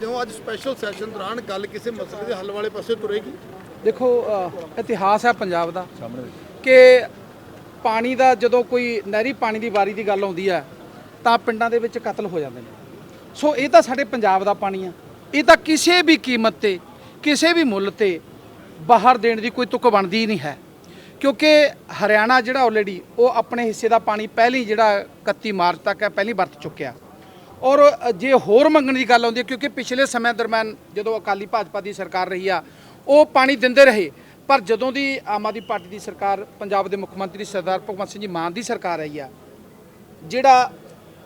ਜਿਉਂ ਅੱਜ special session ਦੌਰਾਨ ਗੱਲ ਕਿਸੇ ਮਸਲੇ ਦੇ ਹੱਲ ਵਾਲੇ ਪਾਸੇ ਤੁਰੇਗੀ? ਦੇਖੋ ਅ, ਇਤਿਹਾਸ ਹੈ ਪੰਜਾਬ ਦਾ ਕਿ ਪਾਣੀ ਦਾ ਜਦੋਂ ਕੋਈ ਨਹਿਰੀ ਪਾਣੀ ਦੀ ਵਾਰੀ ਦੀ ਗੱਲ ਆਉਂਦੀ ਹੈ ਤਾਂ ਪਿੰਡਾਂ ਦੇ ਵਿੱਚ ਕਤਲ ਹੋ ਜਾਂਦੇ ਨੇ। ਸੋ ਇਹ ਤਾਂ ਸਾਡੇ ਪੰਜਾਬ ਦਾ ਪਾਣੀ ਆ। ਇਹ ਤਾਂ ਕਿਸੇ ਵੀ ਕੀਮਤ ਤੇ ਕਿਸੇ ਵੀ ਮੁੱਲ ਤੇ ਬਾਹਰ ਦੇਣ ਦੀ ਕੋਈ ਤੁਕ ਬਣਦੀ ਹੀ ਨਹੀਂ ਹੈ। ਕਿਉਂਕਿ ਹਰਿਆਣਾ ਜਿਹੜਾ ਆਲਰੇਡੀ ਉਹ ਆਪਣੇ ਹਿੱਸੇ ਦਾ ਪਾਣੀ ਪਹਿਲੀ ਜਿਹੜਾ 31 ਮਾਰਚ ਤੱਕ ਹੈ ਪਹਿਲੀ ਵਰਤ ਚੁੱਕਿਆ। ਔਰ ਜੇ ਹੋਰ ਮੰਗਣ ਦੀ ਗੱਲ ਆਉਂਦੀ ਹੈ, ਕਿਉਂਕਿ ਪਿਛਲੇ ਸਮੇਂ ਦਰਮਿਆਨ ਜਦੋਂ ਅਕਾਲੀ ਭਾਜਪਾ ਦੀ ਸਰਕਾਰ ਰਹੀ ਆ, ਉਹ ਪਾਣੀ ਦਿੰਦੇ ਰਹੇ। ਪਰ ਜਦੋਂ ਦੀ ਆਮ ਆਦਮੀ ਪਾਰਟੀ ਦੀ ਸਰਕਾਰ, ਪੰਜਾਬ ਦੇ ਮੁੱਖ ਮੰਤਰੀ ਸਰਦਾਰ ਭਗਵੰਤ ਸਿੰਘ ਜੀ ਮਾਨ ਦੀ ਸਰਕਾਰ ਆਈ ਆ, ਜਿਹੜਾ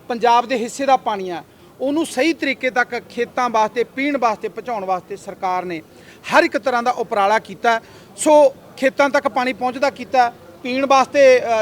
ਪੰਜਾਬ ਦੇ ਹਿੱਸੇ ਦਾ ਪਾਣੀ ਆ, ਉਹਨੂੰ ਸਹੀ ਤਰੀਕੇ ਤੱਕ ਖੇਤਾਂ ਵਾਸਤੇ, ਪੀਣ ਵਾਸਤੇ, ਪਹੁੰਚਾਉਣ ਵਾਸਤੇ ਸਰਕਾਰ ਨੇ ਹਰ ਇੱਕ ਤਰ੍ਹਾਂ ਦਾ ਉਪਰਾਲਾ ਕੀਤਾ। ਸੋ ਖੇਤਾਂ ਤੱਕ ਪਾਣੀ ਪਹੁੰਚਦਾ ਕੀਤਾ ਪੀਣ ਵਾਸਤੇ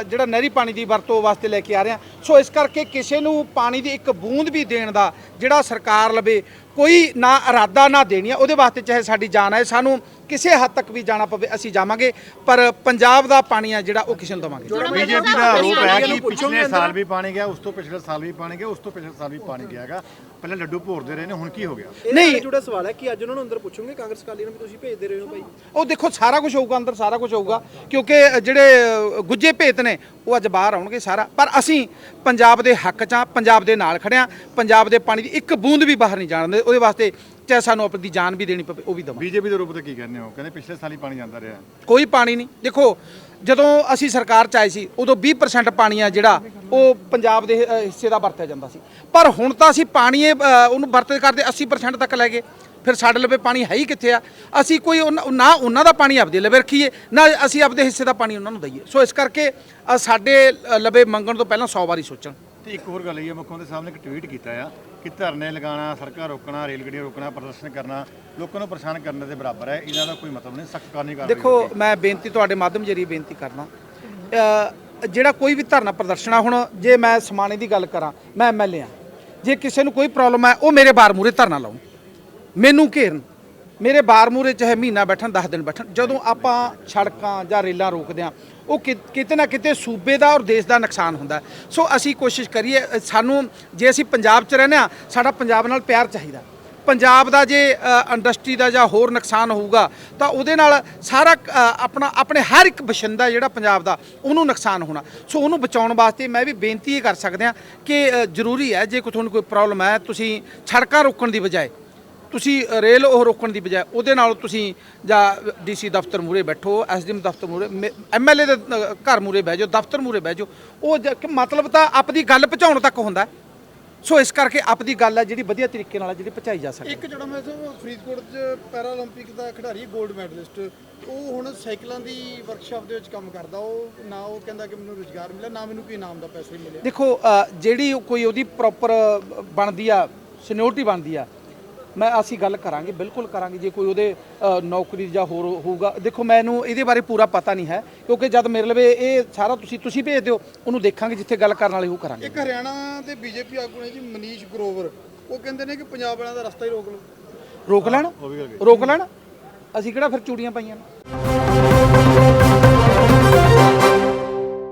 ਜਿਹੜਾ ਨਹਿਰੀ ਪਾਣੀ ਦੀ ਵਰਤੋਂ ਵਾਸਤੇ ਲੈ ਕੇ ਆ ਰਹੇ ਹਾਂ। ਸੋ ਇਸ ਕਰਕੇ ਕਿਸੇ ਨੂੰ ਪਾਣੀ ਦੀ ਇੱਕ ਬੂੰਦ ਵੀ ਦੇਣ ਦਾ ਜਿਹੜਾ ਸਰਕਾਰ ਲਵੇ ਕੋਈ ਨਾ ਇਰਾਦਾ ਨਾ ਦੇਣੀ ਆ ਉਹਦੇ ਵਾਸਤੇ ਚਾਹੇ ਸਾਡੀ ਜਾਨ ਹੈ ਸਾਨੂੰ ਕਿਸੇ ਹੱਦ ਤੱਕ ਵੀ ਜਾਣਾ ਪਵੇ ਅਸੀਂ ਜਾਵਾਂਗੇ ਪਰ ਪੰਜਾਬ ਦਾ ਪਾਣੀ ਆ ਜਿਹੜਾ ਉਹ ਕਿਸੇ ਨੂੰ ਦਵਾਂਗੇ। ਬੀਜੇਪੀ ਦਾ ਆਰੋਪ ਹੈ ਕਿ ਪਿਛਲੇ ਸਾਲ ਵੀ ਪਾਣੀ ਗਿਆ ਉਸ ਤੋਂ ਪਿਛਲੇ ਸਾਲ ਵੀ ਪਾਣੀ ਗਿਆ ਉਸ ਤੋਂ ਪਿਛਲੇ ਸਾਲ ਵੀ ਪਾਣੀ ਗਿਆ ਹੈਗਾ। ਪਹਿਲਾਂ ਲੱਡੂ ਭੋਰਦੇ ਰਹੇ ਨੇ ਹੁਣ ਕੀ ਹੋ ਗਿਆ? ਨਹੀਂ। ਜੁੜਾ ਸਵਾਲ ਹੈ ਕਿ ਅੱਜ ਉਹਨਾਂ ਨੂੰ ਅੰਦਰ ਪੁੱਛੋਗੇ ਕਾਂਗਰਸ ਅਕਾਲੀ ਨੂੰ ਵੀ ਤੁਸੀਂ ਭੇਜਦੇ ਰਹੇ ਹੋ ਭਾਈ? ਉਹ ਦੇਖੋ ਸਾਰਾ ਕੁਝ ਹੋਊਗਾ ਅੰਦਰ ਸਾਰਾ ਕੁਝ ਹੋਊਗਾ ਕਿਉਂਕਿ ਜਿਹੜੇ ਗੁੱਜੇ ਭੇਤ ਨੇ ਉਹ ਅੱਜ ਬਾਹਰ ਆਉਣਗੇ ਸਾਰਾ। ਪਰ ਅਸੀਂ ਪੰਜਾਬ ਦੇ ਹੱਕ 'ਚ ਆ ਪੰਜਾਬ ਦੇ ਨਾਲ ਖੜਿਆ ਪੰਜਾਬ ਦੇ ਪਾਣੀ ਦੀ ਇੱਕ ਬੂੰਦ ਵੀ ਬਾਹਰ ਨਹੀਂ ਜਾਣ ਦੇ ਉਹਦੇ ਵਾਸਤੇ ਚਾਹੇ ਸਾਨੂੰ ਆਪਣੀ ਜਾਨ ਵੀ ਦੇਣੀ ਪਵੇ ਉਹ ਵੀ ਦਵਾਂਗੇ। ਬੀਜੇਪੀ ਦੇ ਆਰੋਪ ਤੇ ਕੀ ਕਹਿੰਦੇ ਹੋ? ਕਹਿੰਦੇ ਪਿਛਲੇ ਸਾਲ ਹੀ ਪਾਣੀ ਜਾਂਦਾ ਰਿਹਾ। ਕੋਈ ਪਾਣੀ ਨਹੀਂ। ਦੇਖੋ ਜਦੋਂ ਅਸੀਂ ਸਰਕਾਰ ਚ ਆਏ ਸੀ ਉਦੋਂ 20% ਪਾਣੀ ਆ ਜਿਹੜਾ ਉਹ ਪੰਜਾਬ ਦੇ ਅ, ਹਿੱਸੇ ਦਾ ਵਰਤਿਆ ਜਾਂਦਾ ਸੀ। ਪਰ ਹੁਣ ਤਾਂ ਅਸੀਂ ਪਾਣੀ ਇਹ, ਅ, ਉਹਨੂੰ ਵਰਤੇ ਕਰਦੇ 80% ਤੱਕ ਲੈ ਗਏ। ਫਿਰ ਸਾਡੇ ਲਵੇ ਪਾਣੀ ਹੈ ਹੀ ਕਿੱਥੇ ਆ? ਅਸੀਂ ਕੋਈ ਉਹਨਾਂ- ਨਾ ਉਹਨਾਂ ਦਾ ਪਾਣੀ ਆਪਦੇ ਲਵੇ ਰੱਖੀਏ ਨਾ ਅਸੀਂ ਆਪਦੇ ਹਿੱਸੇ ਦਾ ਪਾਣੀ ਉਹਨਾਂ ਨੂੰ ਦਈਏ। ਸੋ ਇਸ ਕਰਕੇ ਅ, ਸਾਡੇ ਅ, ਲਵੇ ਮੰਗਣ ਤੋਂ ਪਹਿਲਾਂ 100 ਵਾਰੀ ਸੋਚਣ। ਤੇ ਇੱਕ ਹੋਰ ਗੱਲ ਇਹ ਹੈ ਮੁੱਖ ਮੰਤਰੀ ਸਾਹਿਬ ਨੇ ਇੱਕ ਟਵੀਟ ਕੀਤਾ ਆ ਕਿ ਧਰਨੇ ਲਗਾਉਣਾ ਸੜਕਾਂ ਰੋਕਣਾ ਰੇਲ ਗੱਡੀਆਂ ਰੋਕਣਾ ਪ੍ਰਦਰਸ਼ਨ ਕਰਨਾ ਲੋਕਾਂ ਨੂੰ ਪਰੇਸ਼ਾਨ ਕਰਨ ਦੇ ਬਰਾਬਰ ਹੈ। ਇਹਨਾਂ ਦਾ ਕੋਈ ਮਤਲਬ ਨਹੀਂ ਸਖਤ ਕਾਨੂੰਨੀ ਕਾਰਵਾਈ ਦੇਖੋ ਮੈਂ ਬੇਨਤੀ ਤੁਹਾਡੇ ਮਾਧਿਅਮ ਜਰੀਏ ਬੇਨਤੀ ਕਰਨਾ ਜਿਹੜਾ ਕੋਈ ਵੀ ਧਰਨਾ ਪ੍ਰਦਰਸ਼ਨ ਆ ਹੁਣ ਜੇ ਮੈਂ ਸਮਾਣੇ ਦੀ ਗੱਲ ਕਰਾਂ ਮੈਂ ਐਮਐਲਏ ਆ ਜੇ ਕਿਸੇ ਨੂੰ ਕੋਈ ਪ੍ਰੋਬਲਮ ਹੈ ਉਹ ਮੇਰੇ ਬਾਰ ਮੂਰੇ ਧਰਨਾ ਲਾਉਣ। ਮੈਨੂੰ ਘੇਰਨ। ਮੇਰੇ ਬਾਰ ਮੂਰੇ ਚਾਹੇ ਮਹੀਨਾ ਬੈਠਣ 10 ਦਿਨ ਬੈਠਣ, ਜਦੋਂ ਆਪਾਂ ਸੜਕਾਂ ਜਾਂ ਰੇਲਾਂ ਰੋਕਦੇ ਆ ਉਹ ਕਿ- ਕਿਤੇ ਨਾ ਕਿਤੇ ਸੂਬੇ ਦਾ ਔਰ ਦੇਸ਼ ਦਾ ਨੁਕਸਾਨ ਹੁੰਦਾ ਸੋ ਅਸੀਂ ਕੋਸ਼ਿਸ਼ ਕਰੀਏ ਸਾਨੂੰ ਜੇ ਅਸੀਂ ਪੰਜਾਬ 'ਚ ਰਹਿੰਦੇ ਆ ਸਾਡਾ ਪੰਜਾਬ ਨਾਲ ਪਿਆਰ ਚਾਹੀਦਾ ਪੰਜਾਬ ਦਾ ਜੇ ਇੰਡਸਟਰੀ ਦਾ ਜਾਂ ਹੋਰ ਨੁਕਸਾਨ ਹੋਊਗਾ, ਤਾਂ ਉਹਦੇ ਨਾਲ ਸਾਰਾ ਆਪਣਾ, ਆਪਣੇ ਹਰ ਇੱਕ ਬਸ਼ਿੰਦਾ ਜਿਹੜਾ ਪੰਜਾਬ ਦਾ, ਉਹਨੂੰ ਨੁਕਸਾਨ ਹੋਣਾ। ਸੋ ਉਹਨੂੰ ਬਚਾਉਣ ਵਾਸਤੇ ਮੈਂ ਵੀ ਬੇਨਤੀ ਇਹ ਕਰ ਸਕਦੇ ਹਾਂ ਕਿ ਜ਼ਰੂਰੀ ਹੈ, ਜੇ ਕੋਈ ਤੁਹਾਨੂੰ ਕੋਈ ਪ੍ਰੋਬਲਮ ਹੈ, ਤੁਸੀਂ ਸੜਕਾਂ ਰੋਕਣ ਦੀ ਬਜਾਏ ਤੁਸੀਂ ਰੇਲ ਉਹ ਰੋਕਣ ਦੀ ਬਜਾਏ ਉਹਦੇ ਨਾਲ ਤੁਸੀਂ ਜਾਂ ਡੀਸੀ ਦਫ਼ਤਰ ਮੂਰੇ ਬੈਠੋ ਐਸਡੀਐਮ ਦਫ਼ਤਰ ਮੂਰੇ ਐਮਐਲਏ ਦੇ ਘਰ ਮੂਰੇ ਬਹਿ ਜਾਓ ਦਫ਼ਤਰ ਮੂਰੇ ਬਹਿ ਜਾਓ ਉਹ ਕਿ ਮਤਲਬ ਤਾਂ ਆਪਦੀ ਗੱਲ ਪਹੁੰਚਾਉਣ ਤੱਕ ਹੁੰਦਾ। ਸੋ ਇਸ ਕਰਕੇ ਆਪਦੀ ਗੱਲ ਹੈ ਜਿਹੜੀ ਵਧੀਆ ਤਰੀਕੇ ਨਾਲ ਜਿਹੜੀ ਪਹੁੰਚਾਈ ਜਾ ਸਕਦੀ ਇੱਕ ਜਿਹੜਾ ਮੈਂ ਸੋ ਫਰੀਦਕੋਟ 'ਚ ਪੈਰਾਲੰਪਿਕ ਦਾ ਖਿਡਾਰੀ 골ਡ ਮੈਡਲਿਸਟ ਉਹ ਹੁਣ ਸਾਈਕਲਾਂ ਦੀ ਵਰਕਸ਼ਾਪ ਦੇ ਵਿੱਚ ਕੰਮ ਕਰਦਾ ਉਹ ਨਾ ਉਹ ਕਹਿੰਦਾ ਕਿ ਮੈਨੂੰ ਰੁਜ਼ਗਾਰ ਮਿਲਿਆ ਨਾ ਮੈਨੂੰ ਕੋਈ ਇਨਾਮ ਦਾ ਪੈਸਾ ਹੀ ਮਿਲਿਆ ਦੇਖੋ ਜਿਹੜੀ ਕੋਈ ਉਹਦੀ ਪ੍ਰੋਪਰ ਬਣਦੀ ਆ ਸੀਨੀਅਰਟੀ ਬਣਦੀ ਆ ਮੈਂ ਅਸੀਂ ਗੱਲ ਕਰਾਂਗੇ ਬਿਲਕੁਲ ਕਰਾਂਗੇ ਜੇ ਕੋਈ ਉਹਦੇ ਨੌਕਰੀ ਜਾਂ ਹੋਰ ਹੋਊਗਾ। ਦੇਖੋ ਮੈਨੂੰ ਇਹਦੇ ਬਾਰੇ ਪੂਰਾ ਪਤਾ ਨਹੀਂ ਹੈ ਕਿਉਂਕਿ ਜਦ ਮੇਰੇ ਲਵੇ ਇਹ ਸਾਰਾ ਤੁਸੀਂ ਤੁਸੀਂ ਭੇਜ ਦਿਓ ਉਹਨੂੰ ਦੇਖਾਂਗੇ ਜਿੱਥੇ ਗੱਲ ਕਰਨ ਵਾਲੀ ਉਹ ਕਰਾਂਗੇ। ਇੱਕ ਹਰਿਆਣਾ ਦੇ ਬੀਜੇਪੀ ਆਗੂ ਨੇ ਜੀ ਮਨੀਸ਼ ਗਰੋਵਰ। ਉਹ ਕਹਿੰਦੇ ਨੇ ਕਿ ਪੰਜਾਬ ਵਾਲਿਆਂ ਦਾ ਰਸਤਾ ਹੀ ਰੋਕ ਲਓ। ਰੋਕ ਲੈਣ? ਰੋਕ ਲੈਣ? ਅਸੀਂ ਕਿਹੜਾ ਫਿਰ ਚੂੜੀਆਂ ਪਾਈਆਂ ਨੇ?